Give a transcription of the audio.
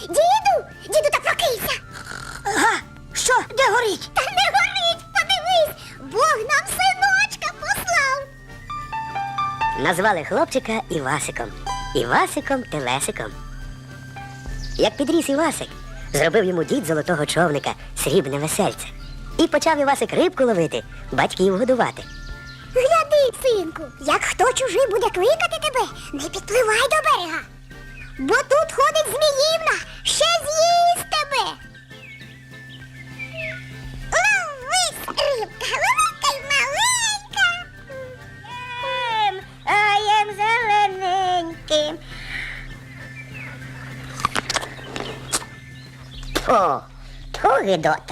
Діду, діду, та прокинься. Га, що, де горить? Та не горить, подивись, Бог нам синочка послав. Назвали хлопчика Івасиком. Івасиком Телесиком. Як підріс Івасик, зробив йому дід золотого човника, срібне весельце. І почав Івасик рибку ловити, батьків годувати. Гляди, синку, як хто чужий буде кликати тебе, не підпливай до берега. Бо тут ходить Зміївна そう。峠どうだ